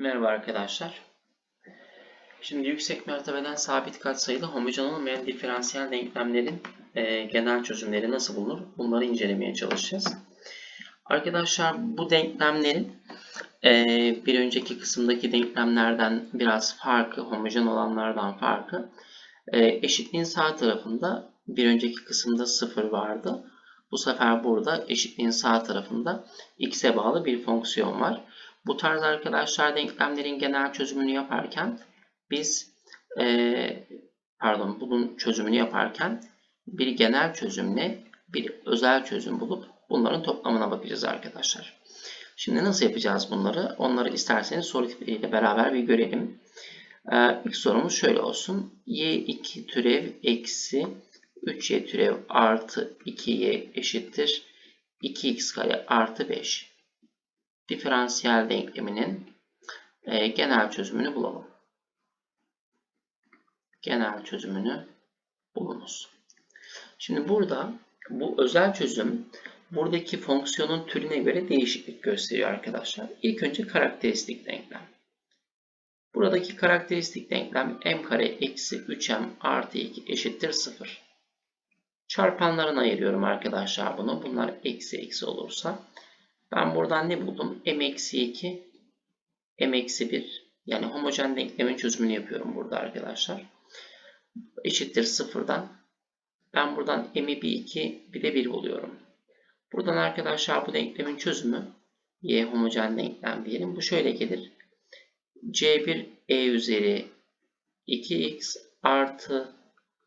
Merhaba arkadaşlar. Şimdi yüksek mertebeden sabit katsayılı homojen olmayan diferansiyel denklemlerin e, genel çözümleri nasıl bulunur? Bunları incelemeye çalışacağız. Arkadaşlar bu denklemlerin e, bir önceki kısımdaki denklemlerden biraz farkı, homojen olanlardan farkı. E, eşitliğin sağ tarafında bir önceki kısımda 0 vardı. Bu sefer burada eşitliğin sağ tarafında x'e bağlı bir fonksiyon var. Bu tarz arkadaşlar denklemlerin genel çözümünü yaparken biz e, pardon bunun çözümünü yaparken bir genel çözümle bir özel çözüm bulup bunların toplamına bakacağız arkadaşlar. Şimdi nasıl yapacağız bunları? Onları isterseniz soru tipiyle beraber bir görelim. Ee, ilk sorumuz şöyle olsun. y2 türev eksi 3y türev artı 2y eşittir 2x kare artı 5 diferansiyel denkleminin e, genel çözümünü bulalım. Genel çözümünü bulunuz. Şimdi burada bu özel çözüm buradaki fonksiyonun türüne göre değişiklik gösteriyor arkadaşlar. İlk önce karakteristik denklem. Buradaki karakteristik denklem m kare eksi 3m artı 2 eşittir 0. Çarpanlarına ayırıyorum arkadaşlar bunu. Bunlar eksi eksi olursa ben buradan ne buldum? m eksi 2, m eksi 1. Yani homojen denklemin çözümünü yapıyorum burada arkadaşlar. Eşittir sıfırdan. Ben buradan m'i bir 2, bir de 1 buluyorum. Buradan arkadaşlar bu denklemin çözümü y homojen denklem diyelim. Bu şöyle gelir. c1 e üzeri 2x artı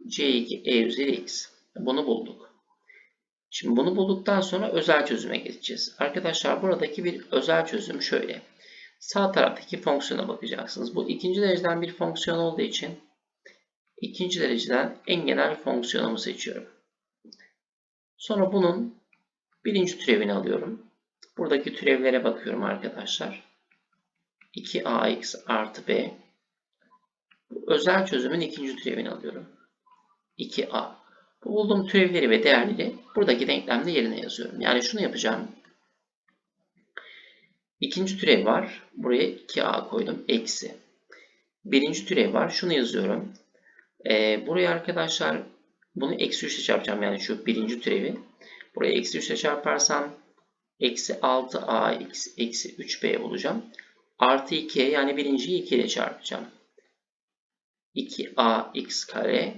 c2 e üzeri x. Bunu bulduk. Şimdi bunu bulduktan sonra özel çözüme geçeceğiz. Arkadaşlar buradaki bir özel çözüm şöyle. Sağ taraftaki fonksiyona bakacaksınız. Bu ikinci dereceden bir fonksiyon olduğu için ikinci dereceden en genel fonksiyonumu seçiyorum. Sonra bunun birinci türevini alıyorum. Buradaki türevlere bakıyorum arkadaşlar. 2ax artı b. Bu özel çözümün ikinci türevini alıyorum. 2a bu bulduğum türevleri ve değerleri buradaki denklemde yerine yazıyorum. Yani şunu yapacağım. İkinci türev var. Buraya 2a koydum. Eksi. Birinci türev var. Şunu yazıyorum. Ee, buraya arkadaşlar bunu eksi 3 ile çarpacağım. Yani şu birinci türevi. Buraya eksi 3 ile çarparsam eksi 6ax eksi 3b bulacağım. Artı 2'ye yani birinciyi 2 ile çarpacağım. 2ax kare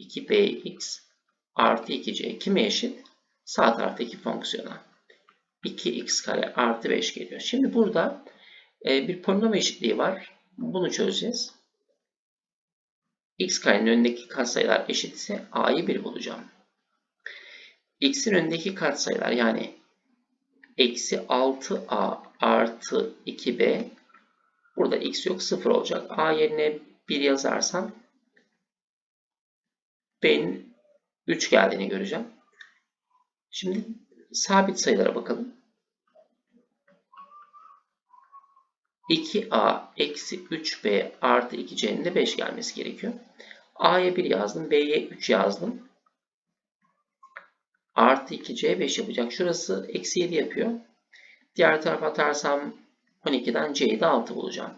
2bx artı 2c kime eşit? Sağ taraftaki fonksiyona. 2x kare artı 5 geliyor. Şimdi burada e, bir polinom eşitliği var. Bunu çözeceğiz. x karenin önündeki katsayılar eşitse a'yı 1 bulacağım. x'in önündeki katsayılar yani eksi 6a artı 2b burada x yok 0 olacak. a yerine 1 yazarsam B'nin 3 geldiğini göreceğim. Şimdi sabit sayılara bakalım. 2a eksi 3b artı 2c'nin de 5 gelmesi gerekiyor. a'ya 1 yazdım. b'ye 3 yazdım. Artı 2c 5 yapacak. Şurası eksi 7 yapıyor. Diğer tarafa atarsam 12'den c'yi de 6 bulacağım.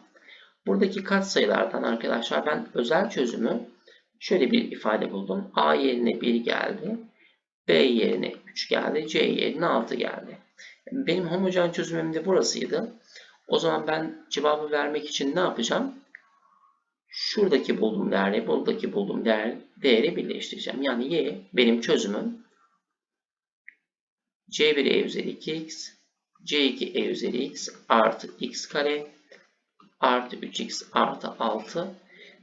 Buradaki katsayılardan arkadaşlar ben özel çözümü Şöyle bir ifade buldum. A yerine 1 geldi. B yerine 3 geldi. C yerine 6 geldi. Benim homojen çözümüm de burasıydı. O zaman ben cevabı vermek için ne yapacağım? Şuradaki bulduğum değerle buradaki bulduğum değer, değeri birleştireceğim. Yani y benim çözümüm c1 e üzeri 2x c2 e üzeri x artı x kare artı 3x artı 6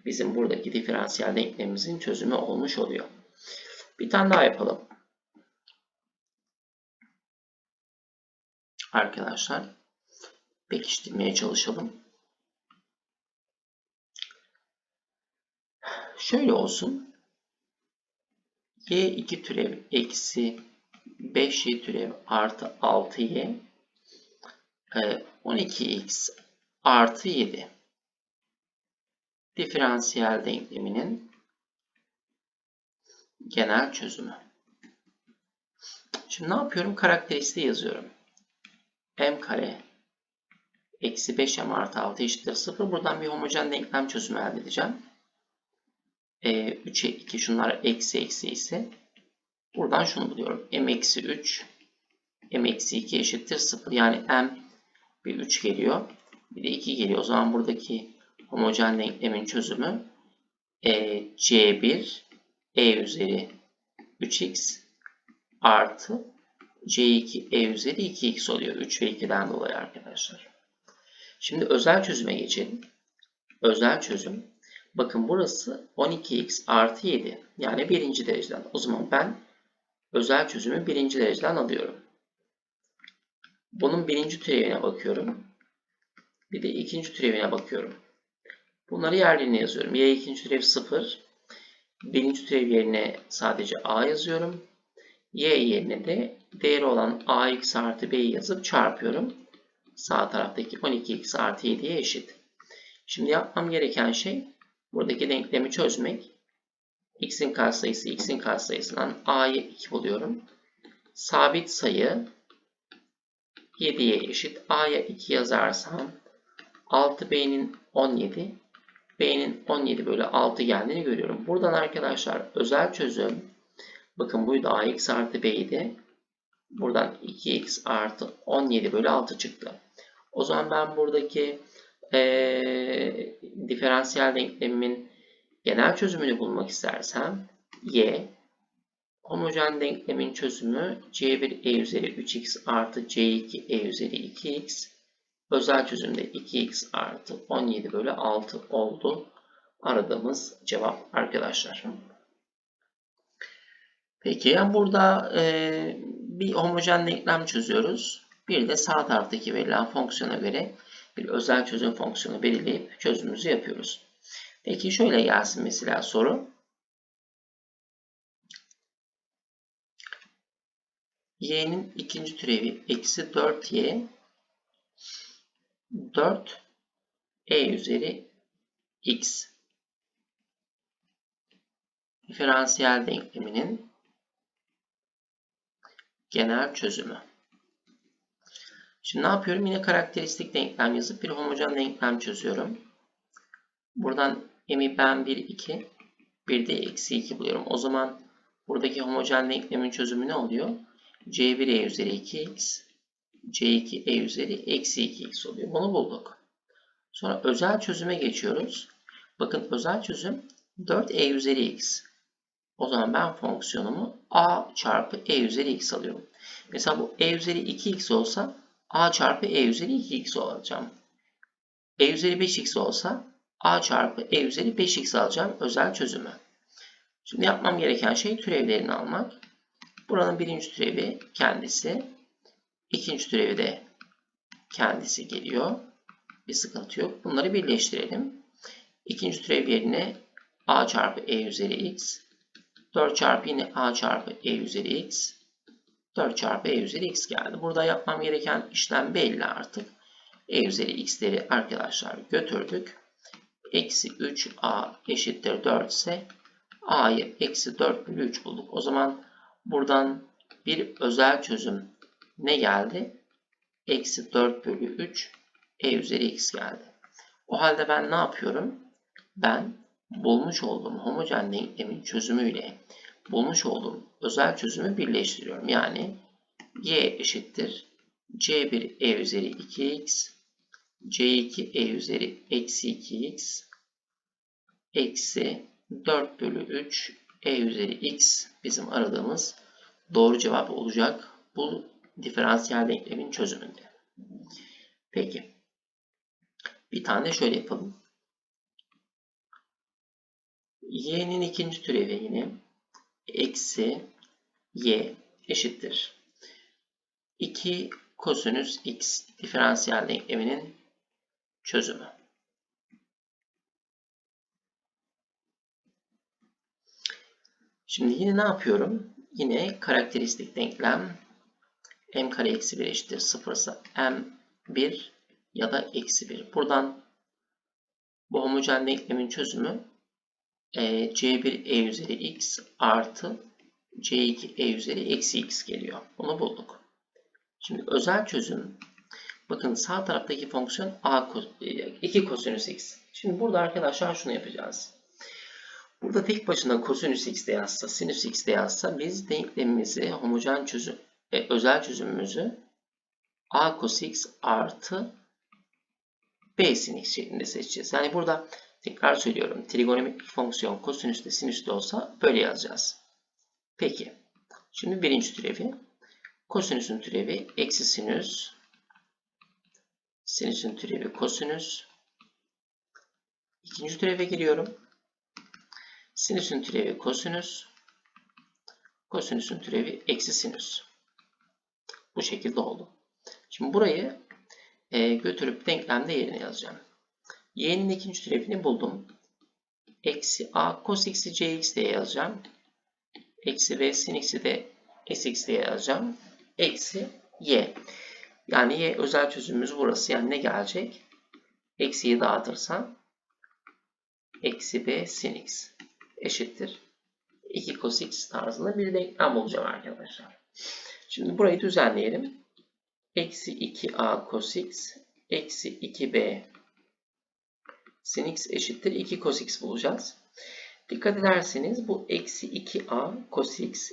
bizim buradaki diferansiyel denklemimizin çözümü olmuş oluyor. Bir tane daha yapalım. Arkadaşlar pekiştirmeye çalışalım. Şöyle olsun. y2 türev eksi 5y türev artı 6y 12x e, artı 7 diferansiyel denkleminin genel çözümü. Şimdi ne yapıyorum? Karakteristiği yazıyorum. m kare Eksi 5m artı 6 eşittir 0. Buradan bir homojen denklem çözümü elde edeceğim. E, 3'e 2 şunlar eksi eksi ise buradan şunu buluyorum. m eksi 3 m eksi 2 eşittir 0. Yani m bir 3 geliyor. Bir de 2 geliyor. O zaman buradaki homojen denklemin çözümü e, c1 e üzeri 3x artı c2 e üzeri 2x oluyor. 3 ve 2'den dolayı arkadaşlar. Şimdi özel çözüme geçelim. Özel çözüm. Bakın burası 12x artı 7. Yani birinci dereceden. O zaman ben özel çözümü birinci dereceden alıyorum. Bunun birinci türevine bakıyorum. Bir de ikinci türevine bakıyorum. Bunları yerlerine yazıyorum. Y ikinci türev 0. Birinci türev yerine sadece a yazıyorum. Y yerine de değeri olan ax artı b'yi yazıp çarpıyorum. Sağ taraftaki 12x artı 7'ye eşit. Şimdi yapmam gereken şey buradaki denklemi çözmek. x'in katsayısı x'in katsayısından a'yı 2 buluyorum. Sabit sayı 7'ye eşit. a'ya 2 yazarsam 6b'nin 17 b'nin 17 bölü 6 geldiğini görüyorum. Buradan arkadaşlar özel çözüm bakın buydu ax artı b'ydi. Buradan 2x artı 17 bölü 6 çıktı. O zaman ben buradaki e, diferansiyel denklemimin genel çözümünü bulmak istersem y homojen denklemin çözümü c1 e üzeri 3x artı c2 e üzeri 2x özel çözümde 2x artı 17 bölü 6 oldu. Aradığımız cevap arkadaşlar. Peki yani burada e, bir homojen denklem çözüyoruz. Bir de sağ taraftaki verilen fonksiyona göre bir özel çözüm fonksiyonu belirleyip çözümümüzü yapıyoruz. Peki şöyle gelsin mesela soru. y'nin ikinci türevi eksi 4y 4 e üzeri x diferansiyel denkleminin genel çözümü. Şimdi ne yapıyorum? Yine karakteristik denklem yazıp bir homojen denklem çözüyorum. Buradan m'i ben 1, 2, bir de eksi 2 buluyorum. O zaman buradaki homojen denklemin çözümü ne oluyor? c1 e üzeri 2x, c2 e üzeri eksi 2x oluyor. Bunu bulduk. Sonra özel çözüme geçiyoruz. Bakın özel çözüm 4e üzeri x. O zaman ben fonksiyonumu a çarpı e üzeri x alıyorum. Mesela bu e üzeri 2x olsa a çarpı e üzeri 2x alacağım. e üzeri 5x olsa a çarpı e üzeri 5x alacağım özel çözümü. Şimdi yapmam gereken şey türevlerini almak. Buranın birinci türevi kendisi. İkinci türevi de kendisi geliyor. Bir sıkıntı yok. Bunları birleştirelim. İkinci türev yerine a çarpı e üzeri x. 4 çarpı yine a çarpı e üzeri x. 4 çarpı e üzeri x geldi. Burada yapmam gereken işlem belli artık. e üzeri x'leri arkadaşlar götürdük. Eksi 3a eşittir 4 ise a'yı eksi 4 bölü 3 bulduk. O zaman buradan bir özel çözüm ne geldi? Eksi 4 bölü 3 e üzeri x geldi. O halde ben ne yapıyorum? Ben bulmuş olduğum homojen denklemin çözümüyle bulmuş olduğum özel çözümü birleştiriyorum. Yani y eşittir c1 e üzeri 2x c2 e üzeri eksi 2x eksi 4 bölü 3 e üzeri x bizim aradığımız doğru cevap olacak bu diferansiyel denklemin çözümünde. Peki. Bir tane şöyle yapalım. y'nin ikinci türevi yine eksi y eşittir. 2 kosinüs x diferansiyel denkleminin çözümü. Şimdi yine ne yapıyorum? Yine karakteristik denklem m kare eksi 1 eşittir 0 ise m1 ya da eksi 1. Buradan bu homojen denklemin çözümü e, c1 e üzeri x artı c2 e üzeri eksi x geliyor. Bunu bulduk. Şimdi özel çözüm Bakın sağ taraftaki fonksiyon a ko- e, 2 kosinüs x. Şimdi burada arkadaşlar şunu yapacağız. Burada tek başına kosinüs x de yazsa, sinüs x de yazsa biz denklemimizi homojen çözüm, e, özel çözümümüzü a cos x artı b sin x şeklinde seçeceğiz. Yani burada tekrar söylüyorum. Trigonometrik fonksiyon kosinüs de sinüs de olsa böyle yazacağız. Peki. Şimdi birinci türevi. Kosinüsün türevi eksi sinüs. Sinüsün türevi kosinüs. İkinci türeve giriyorum. Sinüsün türevi kosinüs. Kosinüsün türevi eksi sinüs. Bu şekilde oldu. Şimdi burayı e, götürüp denklemde yerine yazacağım. Y'nin ikinci türevini buldum. Eksi a cos x'i cx diye yazacağım. Eksi b sin x'i de sx diye yazacağım. Eksi y. Yani y özel çözümümüz burası. Yani ne gelecek? Eksiyi dağıtırsam eksi b sin x eşittir. 2 cos x tarzında bir denklem olacak arkadaşlar. Şimdi burayı düzenleyelim. Eksi 2a cos x eksi 2b sin x eşittir 2 cos x bulacağız. Dikkat ederseniz bu eksi 2a cos x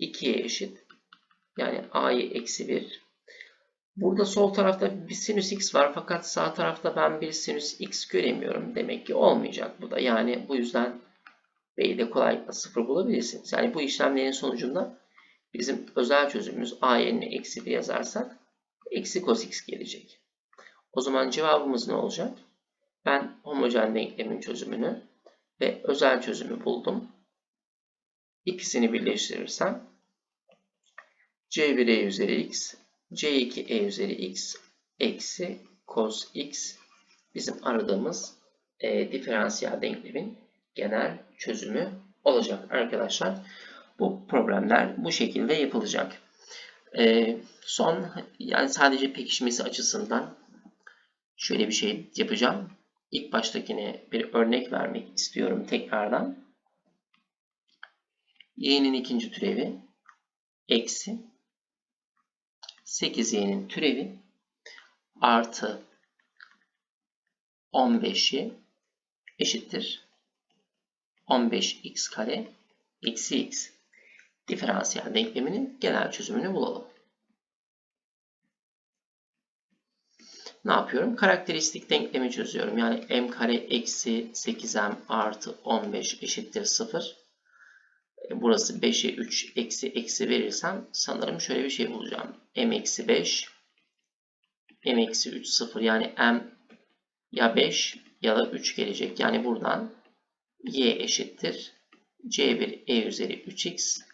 2'ye eşit. Yani a'yı eksi 1. Burada sol tarafta bir sinüs x var fakat sağ tarafta ben bir sinüs x göremiyorum. Demek ki olmayacak bu da. Yani bu yüzden b'yi de kolaylıkla 0 bulabilirsiniz. Yani bu işlemlerin sonucunda bizim özel çözümümüz a yerine eksi 1 yazarsak eksi cos x gelecek. O zaman cevabımız ne olacak? Ben homojen denklemin çözümünü ve özel çözümü buldum. İkisini birleştirirsem c1e üzeri x, c2e üzeri x eksi cos x bizim aradığımız e, diferansiyel denklemin genel çözümü olacak arkadaşlar. Bu problemler bu şekilde yapılacak. E, son yani sadece pekişmesi açısından şöyle bir şey yapacağım. İlk baştakine bir örnek vermek istiyorum tekrardan. Y'nin ikinci türevi eksi 8y'nin türevi artı 15'i eşittir 15x kare eksi x. Diferansiyel denkleminin genel çözümünü bulalım. Ne yapıyorum? Karakteristik denklemi çözüyorum. Yani m kare eksi 8m artı 15 eşittir 0. E, burası 5'e 3 eksi eksi verirsem sanırım şöyle bir şey bulacağım. m eksi 5 m eksi 3 0 yani m ya 5 ya da 3 gelecek. Yani buradan y eşittir c1 e üzeri 3x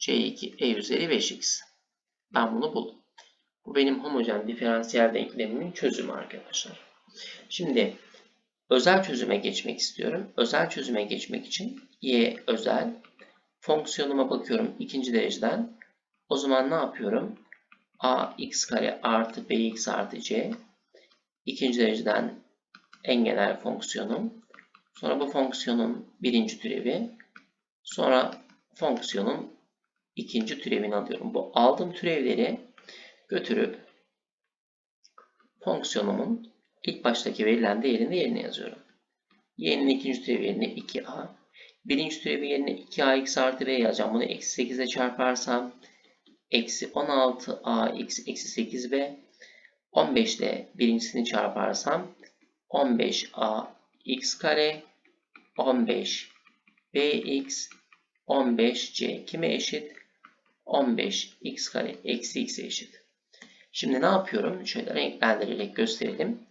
c2 e üzeri 5x. Ben bunu buldum. Bu benim homojen diferansiyel denklemimin çözümü arkadaşlar. Şimdi özel çözüme geçmek istiyorum. Özel çözüme geçmek için y özel fonksiyonuma bakıyorum ikinci dereceden. O zaman ne yapıyorum? a x kare artı bx artı c ikinci dereceden en genel fonksiyonum. Sonra bu fonksiyonun birinci türevi. Sonra fonksiyonun ikinci türevini alıyorum. Bu aldığım türevleri götürüp fonksiyonumun ilk baştaki verilen değerini yerine yazıyorum. y'nin ikinci türevi yerine 2a. Birinci türevi yerine 2ax artı b yazacağım. Bunu eksi 8 ile çarparsam eksi 16ax eksi 8b. 15 ile birincisini çarparsam 15a x kare 15 bx 15c kime eşit? 15 x kare eksi x'e eşit. Şimdi ne yapıyorum? Şöyle renklendirerek gösterelim.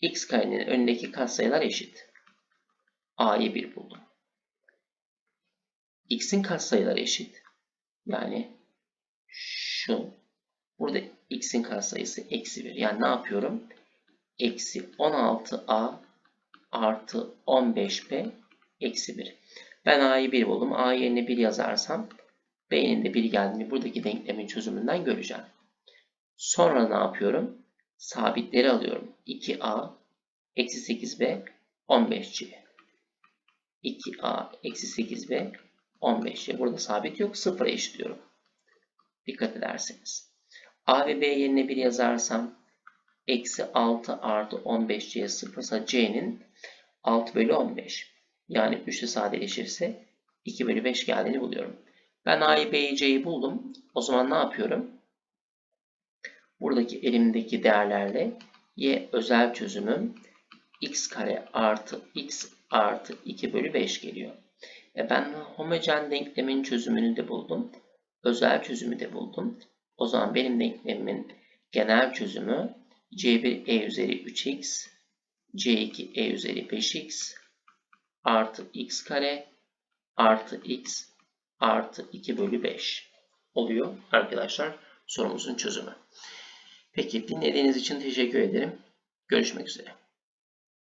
x karenin önündeki katsayılar eşit. a'yı 1 buldum. x'in katsayıları eşit. Yani şu. Burada x'in katsayısı eksi 1. Yani ne yapıyorum? Eksi 16a artı 15b eksi 1. Ben a'yı 1 buldum. a yerine 1 yazarsam b'nin de 1 geldiğini buradaki denklemin çözümünden göreceğim. Sonra ne yapıyorum? Sabitleri alıyorum. 2a eksi 8b 15c. 2a eksi 8b 15c. Burada sabit yok. 0'a eşitliyorum. Dikkat ederseniz. A ve B yerine 1 yazarsam eksi 6 artı 15C sıfırsa C'nin 6 bölü 15. Yani 3'te sadeleşirse 2 bölü 5 geldiğini buluyorum. Ben A'yı B'yi C'yi buldum. O zaman ne yapıyorum? Buradaki elimdeki değerlerle Y özel çözümüm x kare artı x artı 2 bölü 5 geliyor. E ben homojen denklemin çözümünü de buldum. Özel çözümü de buldum. O zaman benim denklemimin genel çözümü c1 e üzeri 3x c2 e üzeri 5x artı x kare artı x artı 2 bölü 5 oluyor arkadaşlar sorumuzun çözümü. Peki dinlediğiniz için teşekkür ederim. Görüşmek üzere.